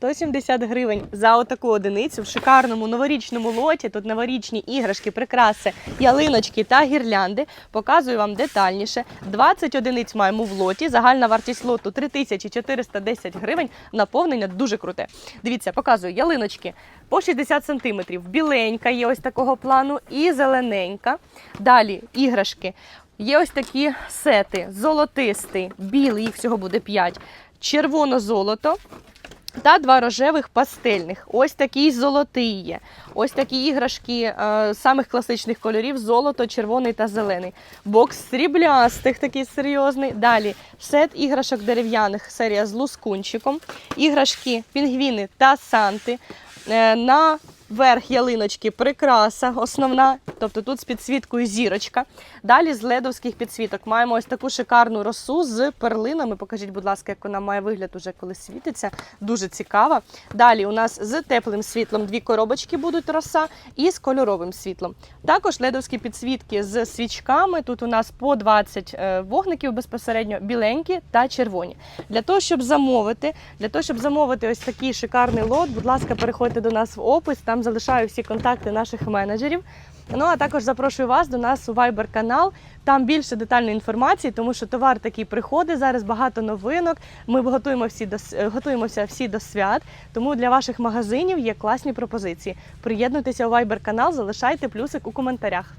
170 гривень за отаку одиницю в шикарному новорічному лоті. Тут новорічні іграшки, прикраси, ялиночки та гірлянди. Показую вам детальніше. 20 одиниць маємо в лоті. Загальна вартість лоту 3410 гривень. Наповнення дуже круте. Дивіться, показую ялиночки по 60 сантиметрів. Біленька є ось такого плану і зелененька. Далі іграшки. Є ось такі сети: золотистий, білий, їх всього буде 5, червоно-золото. Та два рожевих пастельних. Ось такий золотий є. Ось такі іграшки е, самих класичних кольорів: золото, червоний та зелений. Бокс сріблястих, такий серйозний. Далі сет іграшок дерев'яних, серія з лускунчиком. Іграшки, пінгвіни та санти. Е, на верх ялиночки прикраса основна, тобто тут з підсвіткою зірочка. Далі з ледовських підсвіток маємо ось таку шикарну росу з перлинами. Покажіть, будь ласка, як вона має вигляд уже коли світиться. Дуже цікава. Далі у нас з теплим світлом дві коробочки будуть роса і з кольоровим світлом. Також ледовські підсвітки з свічками. Тут у нас по 20 е, вогників безпосередньо біленькі та червоні. Для того, щоб замовити, для того, щоб замовити ось такий шикарний лот, будь ласка, переходьте до нас в опис. Там залишаю всі контакти наших менеджерів. Ну а також запрошую вас до нас у Viber канал. Там більше детальної інформації, тому що товар такий приходить. Зараз багато новинок. Ми готуємо всі до готуємося всі до свят. Тому для ваших магазинів є класні пропозиції. Приєднуйтеся у Viber канал, залишайте плюсик у коментарях.